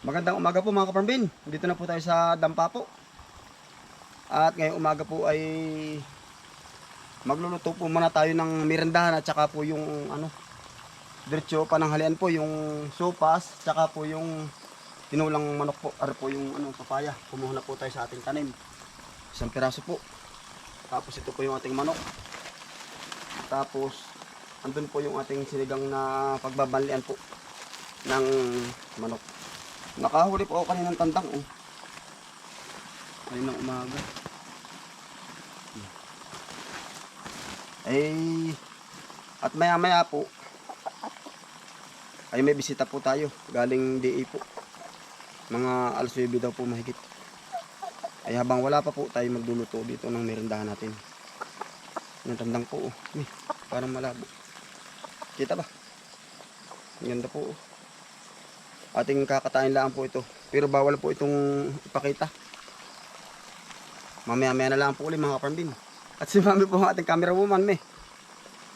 Magandang umaga po mga kaparmbin. Dito na po tayo sa Dampa po. At ngayong umaga po ay magluluto po muna tayo ng mirendahan at saka po yung ano diretso pananghalian po yung sopas saka po yung tinulang manok po ar po yung ano papaya kumuha na po tayo sa ating tanim isang piraso po tapos ito po yung ating manok tapos andun po yung ating sinigang na pagbabanlian po ng manok Nakahuli po ako kaninang tandang oh. Kaninang umaga. Eh, at maya maya po, ay may bisita po tayo. Galing DA po. Mga alas 9 daw po mahigit. Ay habang wala pa po tayo magluluto dito ng merendahan natin. Yung tandang po oh. Eh, parang malabo. Kita ba? Ganda po ating kakatain lang po ito. Pero bawal po itong ipakita. Mamaya-maya na lang po ulit mga kaparmbin. At si mami po ang ating camera woman, me.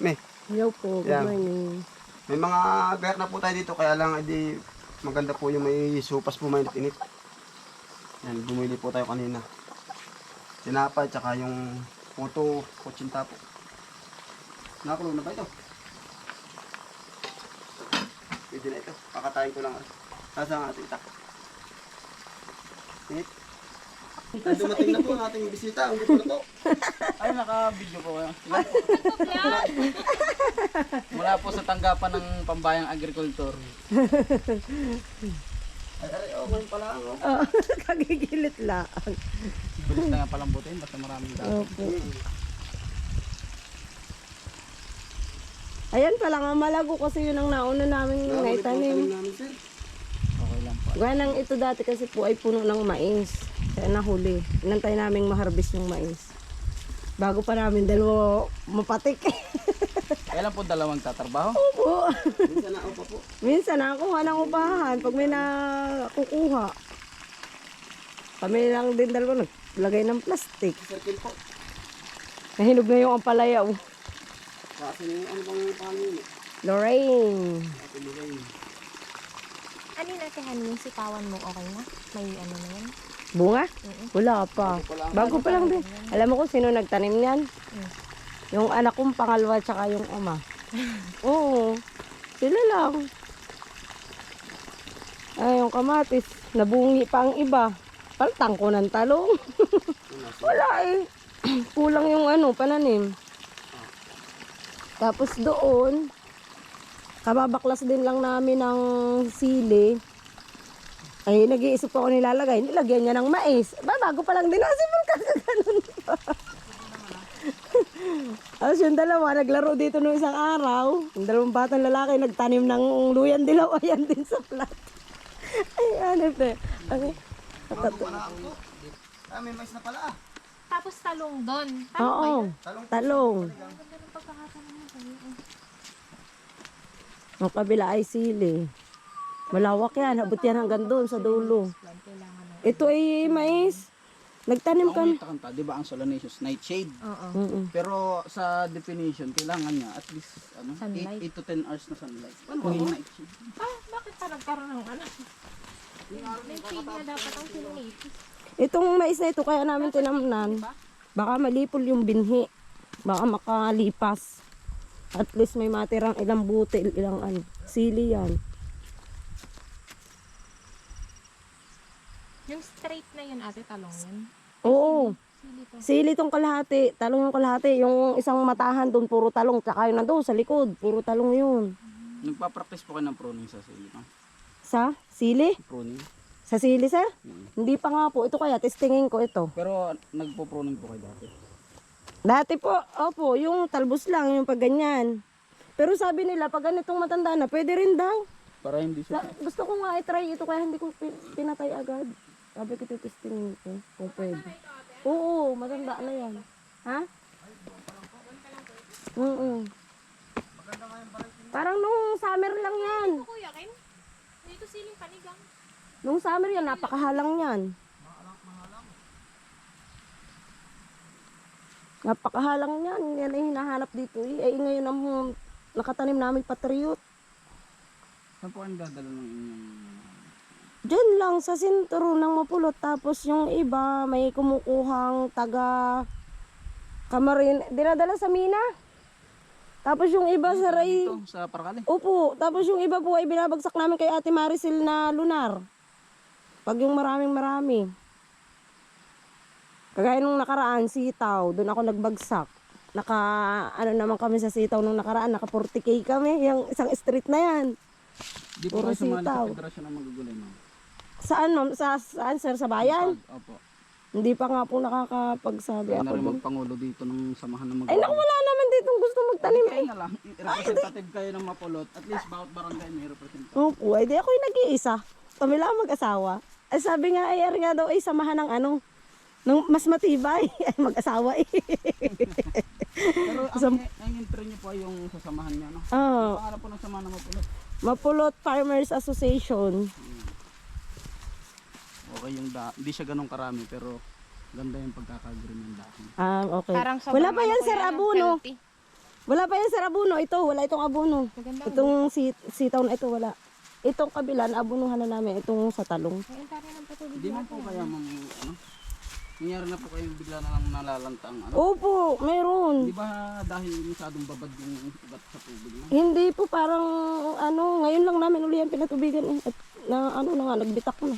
Me, Hello po, good Yan. morning. may mga gayak na po tayo dito, kaya lang edi maganda po yung may supas po mainit-init. Yan, bumili po tayo kanina. Tinapay, tsaka yung puto, kutsinta po. Nakakulo na ba ito? Pwede na ito. Kakatayin ko lang. Nasa ang ating itak. Init. Ay, dumating na po ang ating bisita. Ang gusto na to. Ay, naka-video po. Mula po sa tanggapan ng pambayang agriculture. Ay, ay, oh, ngayon pala. Oh. Oh, kagigilit lang. Bilis na nga palambutin, basta maraming dami. Opo. Ayan pala nga malago kasi yun ang nauna namin tanim naitanim. Okay lang po. Gawa nang ito dati kasi po ay puno ng mais. Kaya nahuli. Inantay namin maharbis yung mais. Bago pa namin dalawa mapatik. Kailan po dalawang tatrabaho? Opo. Minsan na ako pa po. Minsan nakuha ng upahan pag may nakukuha. Kami lang din dalawa naglagay ng plastic. Nahinog na yung ampalaya. Oh. Kasi ano bang pangalan yun? Lorraine. Ate Lorraine. Ano yung natehan yung sipawan mo, okay na? May ano na yan? Bunga? Wala pa. Bago pa lang din. Alam mo kung sino nagtanim niyan? Yung anak kong pangalawa tsaka yung ama. Oo. Sila lang. Ay, yung kamatis. Nabungi pa ang iba. Paltang ko ng talong. Wala eh. Kulang yung ano, pananim. Tapos doon, kababaklas din lang namin ng sili. Ay, nag-iisip ako nilalagay. Nilagyan niya ng mais. Ba, bago pa lang din kasi mong kakaganon pa. Tapos yung dalawa, naglaro dito nung isang araw. Yung dalawang batang lalaki, nagtanim ng luyan dilaw. Ayan din sa plat. Ay, ano ito. Okay. Tatato. Ah, may mais na pala ah. Tapos talong doon. Oo, talong. Ang kabila ay sili. Malawak yan. Abot yan hanggang doon sa dulo. Ito ay mais. Nagtanim ka. kanta, di ba ang solanaceous nightshade? Oo. Mm-mm. Pero sa definition, kailangan niya at least ano, 8, Sunlight. to 10 hours na sunlight. Paano maging nightshade? Ah, bakit pa nagkaroon ng ano? May shade na dapat ang sinunate. Itong mais na ito kaya namin tinamnan. Baka malipol yung binhi. Baka makalipas. At least may matirang ilang butil, ilang ano. Sili yan. Yung straight na yun ate, talong yun. Oo. Sili to. Sili tong kalahati. Talong yung kalahati. Yung isang matahan doon, puro talong. Tsaka yun nandoon sa likod. Puro talong yun. Nagpa-practice po kayo ng pruning sa sili. No? Sa sili? Pruning. Sa sili, sir? Hindi pa nga po. Ito kaya, testingin ko ito. Pero nagpo-pruning po kayo dati. Dati po, opo, yung talbos lang, yung pag ganyan. Pero sabi nila, pag ganitong matanda na, pwede rin daw. Para hindi siya gusto ko nga i-try ito, kaya hindi ko pin- pinatay agad. Sabi ko, titestingin ko kung pwede. Oo, matanda na yan. Ha? Oo. Parang nung summer lang yan. Kuya, Ken? Dito siling panigang. Nung summer yan, napakahalang yan. Napakahalang yan. Yan ay hinahanap dito. Eh, eh ngayon ang nakatanim namin patriot. Saan po kayo dadala ng inyong... Diyan lang sa sentro ng mapulot. Tapos yung iba may kumukuhang taga kamarin. Dinadala sa mina. Tapos yung iba sa ray... Sa Paracale. Opo. Tapos yung iba po ay binabagsak namin kay Ate Maricel na lunar. Pag yung maraming marami. Kagaya nung nakaraan, sitaw. Doon ako nagbagsak. Naka, ano naman kami sa sitaw nung nakaraan. Naka 40k kami. Yung isang street na yan. Di po Puro kayo sumali sitaw. sa Federasyon ng Magugulay, ma'am. Saan ma'am? Sa, saan sir? Sa bayan? Pag- Opo. Hindi pa nga po nakakapagsabi Kaya ako. na rin dun. magpangulo dito ng samahan ng Ay naku, Magugulay. wala naman dito gusto magtanim Kayo eh. na lang. Representative kayo ng Mapulot. At least bawat barangay may representative. Opo, ay di ako yung nag-iisa. Kami lang mag-asawa. Ay sabi nga, ay ari nga daw ay samahan ng ano, ng mas matibay. Ay mag-asawa eh. Pero ang, ang entry niyo po ay yung sasamahan niya, no? Oh, Pangarap po ng samahan ng Mapulot. Mapulot Farmers Association. Okay yung da, hindi siya ganun karami pero ganda yung pagkakagreen ng dahon. Ah, okay. Parang Wala pa yan, Sir Abuno. Wala pa yan, Sir Abuno. Ito, wala itong Abuno. Maganda. Itong sit sitaw na ito, wala. Itong kabila, naabunuhan na namin. Itong sa talong. Hindi man po kaya mang ano? Nangyari na po kayo bigla na lang nalalanta ang ano? Opo, meron. Di ba dahil masyadong babad yung ugat sa tubig no? Hindi po parang ano, ngayon lang namin uli yan pinatubigan eh. At na ano na nga, nagbitak na.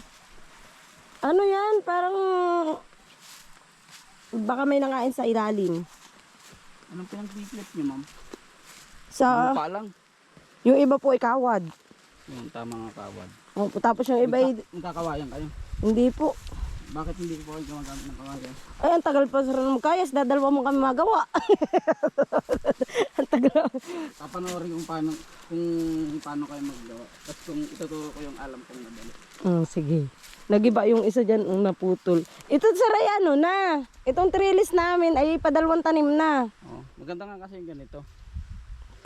Ano yan, parang baka may nangain sa ilalim. Anong pinag-clip niyo ma'am? Sa, Lupa lang. yung iba po ay kawad. Yung tama nga kawad. Opo, tapos yung iba ay, Magkakawayan kayo. hindi po. Bakit hindi po kayo gumagamit ng kawayan? Ay, ang tagal pa sa ng kayas, dadalwa mo kami magawa. ang tagal. Papanoorin kung paano, kung paano kayo maggawa. Tapos kung ituturo ko yung alam kong nadali. Mm, sige. Nagiba yung isa dyan, ang naputol. Ito sa ano na. Itong trellis namin ay padalawang tanim na. Oh, maganda nga kasi yung ganito.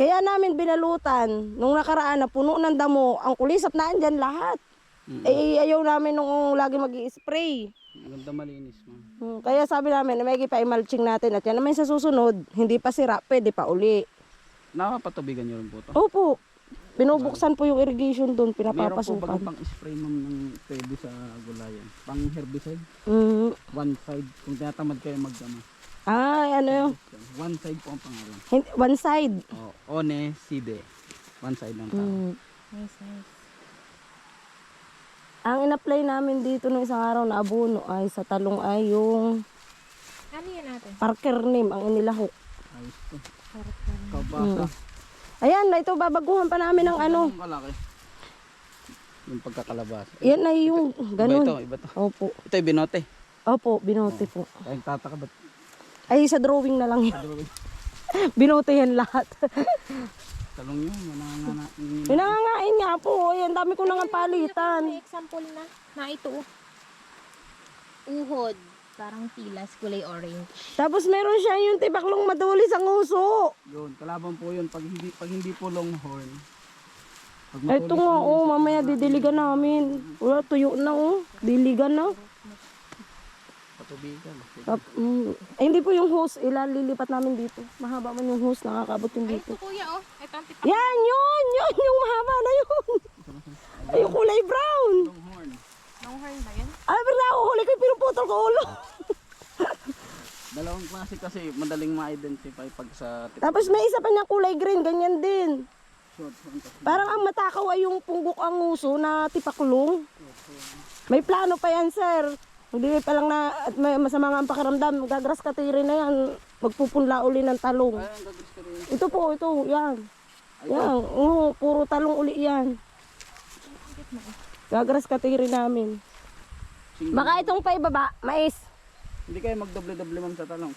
Kaya namin binalutan. Nung nakaraan na puno ng damo, ang kulisap na andyan lahat. Mm. Eh, ayaw namin nung lagi mag spray Maganda malinis ma'am. Hmm, Kaya sabi namin, may pa mulching natin at yan naman sa susunod, hindi pa sira, pwede pa uli. Nakapatubigan niyo rin po to. Opo, binubuksan po yung irrigation doon, Meron po pinapapasukan. pang spray ma'am ng pwede sa gulayan? Pang herbicide? Mm, One side. Kung tinatamad kayo magdama. Ay, ano yun? One side po ang pangalan. Hin- One side. Oh, one side. One side lang tao. Mm. Nice, nice. Ang in-apply namin dito nung isang araw na abono ay sa talong ay yung Ano yan natin? Parker name ang inilahok. Ayos to. Sarap ka. Kabasa. Ayan, na ito babaguhan pa namin ng ano. Yung kalaki. Yung pagkakalabas. Yan ay yung Iba ito, iba to. Opo. Ito yung binote. Opo, binote po. Kaya tataka ba't Ay, sa drawing na lang yan. binote yan lahat. talong yun? Manangana. Pinangangain nga po. Ayan, dami ko nang palitan. May example na, na ito. Uhod. Parang tilas, kulay orange. Tapos meron siya yung tibaklong madulis ang uso. Yun, kalaban po yun. Pag hindi, pag hindi po longhorn. Ay, ito nga, oh, mamaya didiligan namin. Wala, tuyo na, oh. Diligan na. Patubigan. Tap, mm. Ay, hindi po yung hose. Ilalilipat namin dito. Mahaba man yung hose, nakakabot yung Ay, dito. ito kuya, oh. Ito ang tipak. Yan, yun, yun, yung mahaba na yun. Ay, yung kulay brown. Longhorn. Longhorn ba yan? Ay, pero nakuhuli ko yung pinuputol ko ulo. Dalawang klase kasi madaling ma-identify pag sa tip- Tapos may isa pa niyang kulay green, ganyan din. short horn. kasi Parang ang matakaw ay yung punggok ang uso na tipaklong. May plano pa yan, sir. Hindi pa lang na at may masama nga ang pakiramdam. Gagras katiri na yan. Magpupunla uli ng talong. Ay, rin. Ito po, ito, yan. Yan, oo, puro talong uli yan. Gagras katiri namin. Single- Baka itong pa ibaba, mais. Hindi kayo magdoble-doble ma'am sa talong.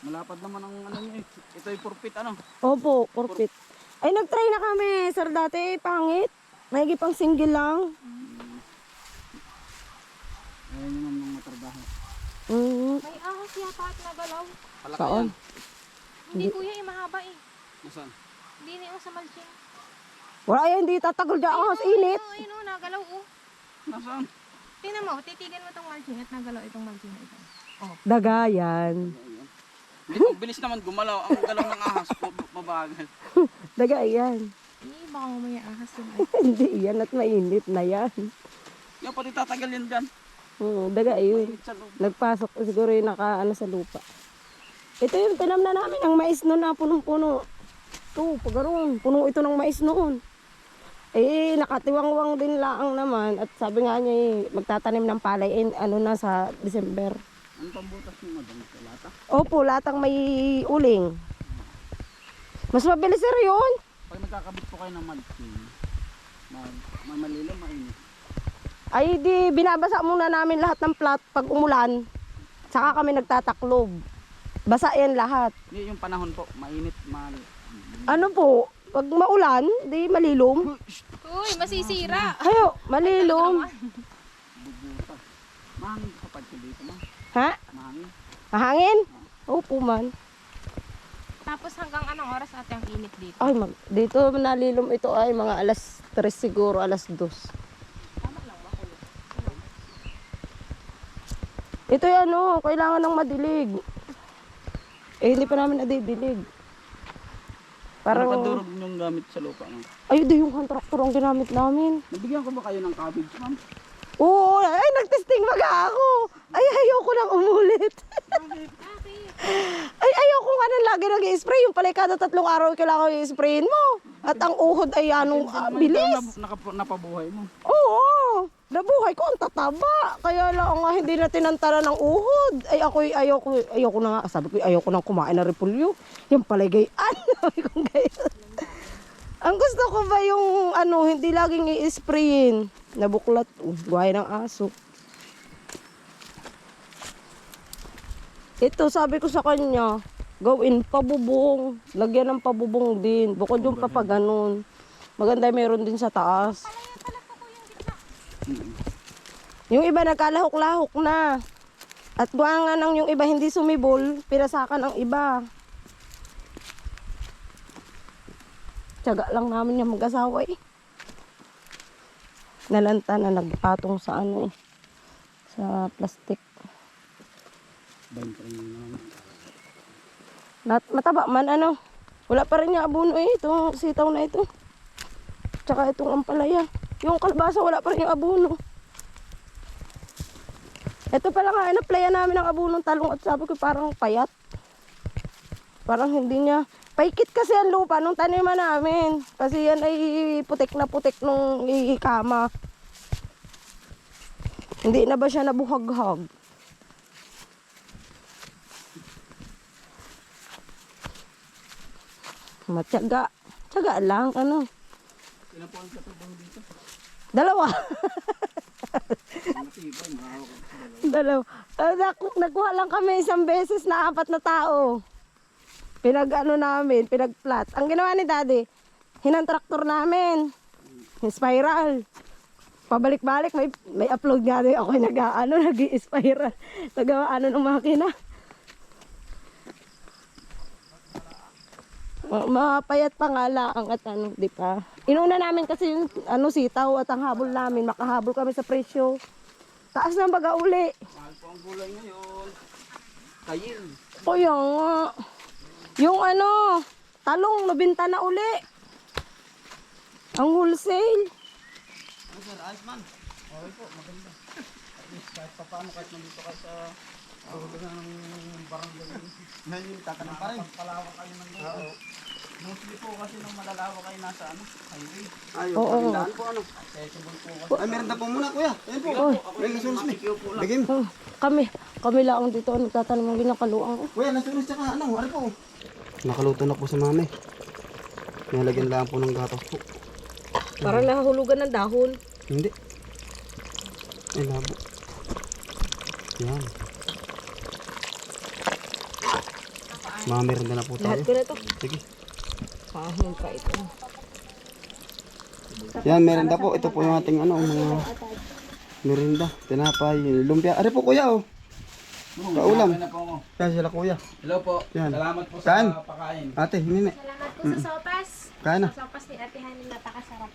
Malapad naman ang ano niyo eh. Ito yung purpit ano. Opo, porpit. Ay, nag-try na kami, sir, dati. Pangit. Maigi pang single lang. Ayun yung mga matrabaho. Mm, May ahas yata at nagalaw. Saan? yan. Hindi kuya, eh, mahaba eh. Nasaan? Hindi na yung sa mulching. wala yan, hindi tatagol dyan. Ang has init. Oo, ayun oh, nagalaw oh. Nasaan? Tingnan mo, titigan mo itong mulching at nagalaw itong mulching na ito. Oh. Dagayan. Ayun. Hindi, ang bilis naman gumalaw. Ang galaw ng ahas, mab- mabagal. Dagayan. Eh, baka mamaya ahas yun. Hindi yan at mainit na yan. Yan, pati tatagal yan dyan. Oo, daga yun. Sa loob. Nagpasok siguro yung naka ano sa lupa. Ito yung tinam na namin, ang mais noon na punong-puno. Ito, pagaroon, puno ito ng mais noon. Eh, nakatiwangwang din laang naman. At sabi nga niya, eh, magtatanim ng palay, eh, ano na sa December. Ano pambutas mo madam? Lata? Opo, latang may uling. Mas mabilis sir yun. Pag nagkakabit po kayo ng mulching, mag, may malilo, mainit. Ay di, binabasa muna namin lahat ng plat pag umulan. Saka kami nagtataklob. Basa yan lahat. Hindi, yung panahon po, mainit, mal... Ano po, pag maulan, di malilom. Uy, masisira. Ayo, malilom. Mahangin kapag ko dito, ma. Ha? Mahangin. Mahangin? Opo man. Tapos hanggang anong oras ate ang init dito? Ay, mag, dito nalilom ito ay mga alas 3 siguro, alas 2. Ito yan ano, kailangan ng madilig. Eh, hindi pa namin nadidilig. Parang... Ano Parang, padurog yung gamit sa lupa, ma? ay, di yung contractor ang ginamit namin. Nabigyan ko ba kayo ng cabbage, ma'am? Oo, ay, nagtesting maga ako. Ay, ayoko nang umulit. ay, ayoko nga nang lagi nag-spray. Yung pala kada tatlong araw kailangan i-sprayin mo. At ang uhod ay anong ito bilis. na, naka- napabuhay mo. Oo, nabuhay ko ang tataba. Kaya lang nga hindi na tinantara ng uhod. Ay ako ayoko, ayoko na nga. Sabi ko ayoko nang kumain ng repulyo. Yung ko gayan. Ang gusto ko ba yung ano, hindi laging i-sprayin. Nabuklat. Uh, guhay ng aso. Ito, sabi ko sa kanya, gawin pabubong. Lagyan ng pabubong din. Bukod yung papaganon. Maganda meron din sa taas. Yung iba nagkalahok-lahok na. At buha nga nang yung iba hindi sumibol, pirasakan ang iba. Tiyaga lang namin yung mag-asawa eh. Nalanta na nagpatong sa ano eh. Sa plastic. Nat mataba man ano. Wala pa rin yung abono eh. Itong sitaw na ito. Tsaka itong ampalaya. Yung kalbasa wala pa rin yung abono. Ito pala nga, inaplaya namin ang abunong talong at sabi ko parang payat. Parang hindi niya. Paikit kasi ang lupa nung taniman namin. Kasi yan ay putik na putik nung ikama. Hindi na ba siya nabuhaghag? Matyaga. Tyaga lang, ano. Ilan po ang dito? Dalawa. Dalawa. Uh, naku- nakuha lang kami isang beses na apat na tao. Pinag ano namin, pinag-flat. Ang ginawa ni daddy, hinantraktor namin. Spiral. Pabalik-balik, may, may upload nga din ako nag ano, nag-i-spiral. Nagawa ano ng makina. Mapayat pa nga lang at ano, di pa. Inuna namin kasi yung ano, sitaw at ang habol namin, makahabol kami sa presyo. Taas ng baga uli. Mahal po ang gulay ngayon. Kayin. Kaya nga. Yung ano, talong nabinta na uli. Ang wholesale. Ano sir, ayos man. Okay po, maganda. At least kahit pa paano, kahit nandito kayo sa na ng barangay. Ka na pa rin. Palawak kayo ng lupa. Mostly po kasi nung malalawak kayo nasa ano, highway. Ayun, Oo. pagandaan po ano. Accessible po kasi. Ay, meron na po muna kuya. Ayun po. May nasunos ni. Bigay mo. Oh, kami, kami lang dito ang nagtatanim ng ginakaluang. Oh. Kuya, nasunos tsaka ano, ano po. Nakaluto na po si mami. Nilagyan lang po ng gatas po. Parang nahahulugan ng dahon. Hindi. Ay, labo. Yan. Mga meron na po Lahat tayo. ko na ito. Sige. Kahon pa ito. Yan, merenda po. Ito po yung ating ano, mga merenda. Tinapay, lumpia. Ari po kuya oh. Kaulam. Yan sila kuya. Hello po. Yan. Salamat po Saan? sa pakain. Ate, hinini. Salamat po sa sopas. Kain na. Sopas ni Ate Hanin napakasarap.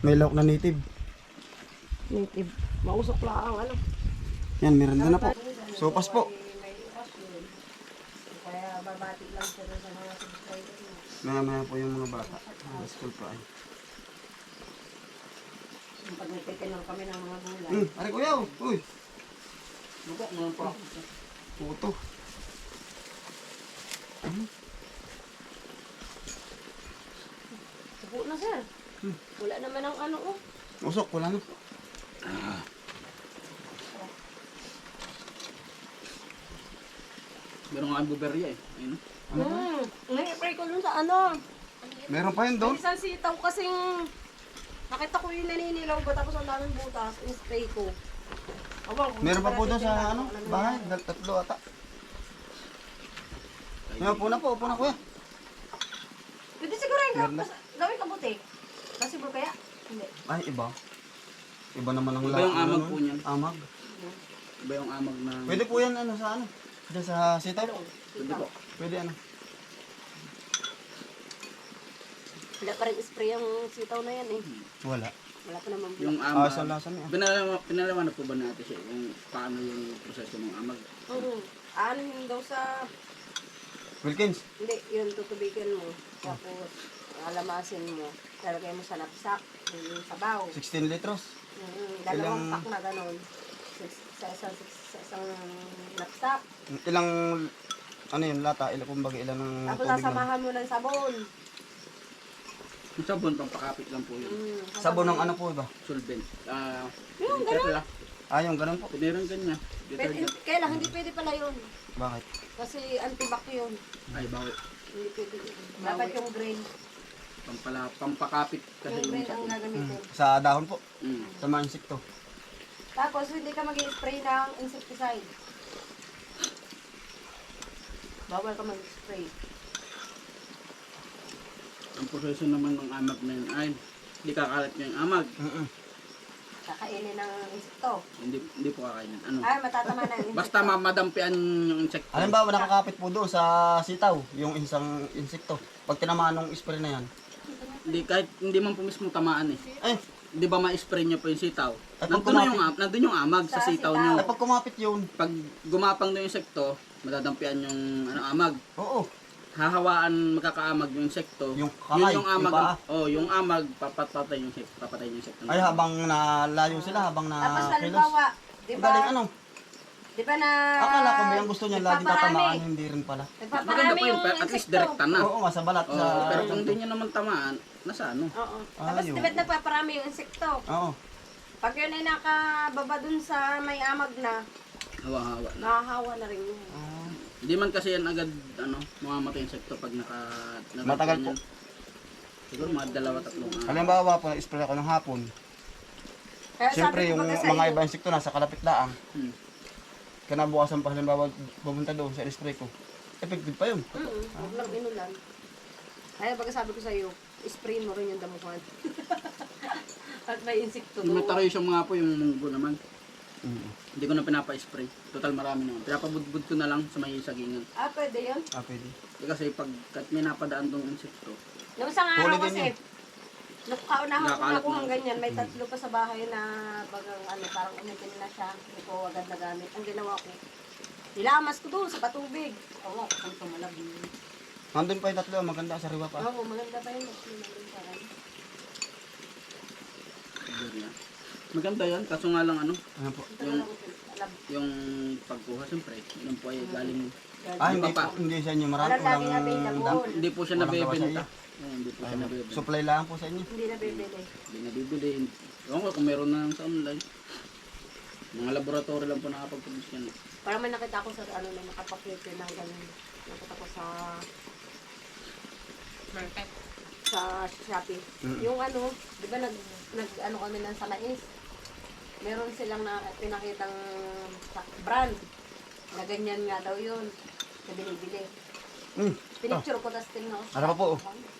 May lahok na native. Native. Mausok lang ang ano. Yan, merenda na po. Sopas po. Kaya babati lang siya sa mga subscriber mo. Maya maya po yung mga bata. Mga school pa ay. Yung Pag nagtitinang kami ng mga gulay. Hmm, ari kuya, oh. uy. Lugo, ngayon pa. Puto. Subo na sir. Wala naman ang ano oh. Usok, wala na. Meron nga ang buberya eh. Ayun. Hmm. Nai-spray ko dun sa ano. Meron pa yun doon. Isang sitaw kasing nakita ko yung naninilaw ko tapos ang daming butas. In-spray ko. Awang, kung Meron pa po doon sa ano, bahay. Dal- Tatlo ata. Ngayon, upo na po, upo na kuya. Pwede siguro yung Meron na. kas- gawin kabuti. Kasi bro kaya? Hindi. Ay, iba. Iba naman ang Iba la- yung ano amag nun? po niyan. Amag. Iba yung amag na... Pwede po yan ano sa ano? Diyan sa sitaw. Pwede po. Pwede ano. Wala pa rin spray ang sitaw na yan eh. Wala. Wala pa naman Yung amag. Ah, sa lasa niya. Pinalawa, pinalawa na po ba natin siya yung paano yung proseso ng amag? Mm. Ano yun daw sa... Wilkins. Hindi, yun tutubigan mo. Tapos alamasin mo. Lalagay mo sa napsak. Yung sabaw. 16 litros. Mm, dalawang Ilang- pack na ganun. Sa- Sa isang, sa isang napsak. Ilang, ano yun, lata, ilang kumbaga ilan ng Tapos tubig na. sasamahan mo ng sabon. Yung sabon, pampakapit lang po yun. Mm, Sabon ng ano po ba? Solvent. Ah, Yung kaya pala. Ah, yung ganun po. Pwede rin ganyan. Pwede, Detergent. kaya lang, hindi pwede pala yun. Bakit? Kasi antibac yun. Ay, bawal. Hindi pwede yun. Dapat yung grain. Pampala, pampakapit kasi Yung yung grain ang sabon. gagamitin. Sa dahon po. Mm. Sa mga insekto. Tapos, hindi ka mag spray ng insecticide. Bawal ka mag-spray. Ang proseso naman ng amag na yun ay hindi kakalat niya yung amag. Mm Kakainin ng insekto. Hindi hindi po kakainin. Ano? Ay, matatama na yung Basta mamadampian yung insekto. Halimbawa, nakakapit po doon sa sitaw, yung isang insekto. Pag tinamaan ng spray na yan, Hindi kahit hindi man po mismo tamaan eh. ay, Di ba ma-spray niyo po yung sitaw? Pag Nandun na yung, am- nandun yung amag sa, Sa sitaw sitaw. niyo. ay pag kumapit yun, Pag gumapang doon yung insekto, madadampian yung ano amag. oo, Hahawaan magkakaamag yung insekto. Yung Yun kamay, yung amag. yung paa. oh, yung amag papatay yung insekto, papatay yung insekto. ay habang nalayo sila, habang na Tapos halimbawa, di ba, Galing ano, di ba na... akala ko yung gusto niya laging nagpaparami. tatamaan, hindi rin pala. Maganda Nagpaparami po yun, yung pero at least insekto. direkta na. Oo nga, sa balat, Oh, sa... pero kung hindi nyo naman tamaan, nasa ano? Oo. Ah, Tapos yun. di ba nagpaparami yung insekto? Oo, Pag yun ay nakababa dun sa may amag na, Hawa-hawa na. nahahawa na rin yun. Ah, Hindi man kasi yan agad, ano, mamamatay yung insekto pag naka... naka- Matagal po. Siguro mga dalawa, tatlong araw. halimbawa po, spray ako ng hapon. Kaya Siyempre, ko yung baga sa mga iyo, iba insekto nasa kalapit laang. Hmm. Kinabukasan pa halimbawa pumunta doon sa spray ko. Effective pa yun. Mm, huwag lang inulan. Kaya baga sabi ko sa iyo, spray mo rin yung damuhan. At may insekto doon. mataration mga po yung munggo naman. Mm. Hindi ko na pinapa-spray. Total marami naman. Pinapabudbud ko na lang sa may sagingan. Ah, pwede yun. Ah, pwede. Kasi pag kat may napadaan tong insekto, Nung isang araw kasi, yun. nung kaunahan ko na kung ganyan, may tatlo pa sa bahay na bagang ano, parang umitin na siya. Hindi ko agad nagamit. Ang ginawa ko, nilamas ko doon sa patubig. Oo, kung tumalabing. Nandun pa yung tatlo, maganda sa riwa pa. Oo, maganda pa yun. Maganda pa rin. siguro yan. Maganda yan, kaso nga lang ano, Ano po? Alam. yung pagkuha siyempre, yun po ay galing, Ah, hindi, Iba pa. hindi sa inyo marami. Walang Walang hindi po siya Walang Oo, hindi po siya nabebenta. Supply lang po sa inyo. Hindi na bibili. Hindi nabibili. Ewan ko kung meron na sa online. Mga laboratory lang po nakapag-produce yan. Parang may nakita ako sa ano na nakapakita ng ganun. Nakita ko sa Market. sa Shopee. Mm. Yung ano, di ba nag, nag ano kami ng sa mais? Meron silang na, pinakitang sa- brand na ganyan nga daw yun na binibili. Mm. Pinicture ko, tapos tingnan ko Ano pa po? Shopee.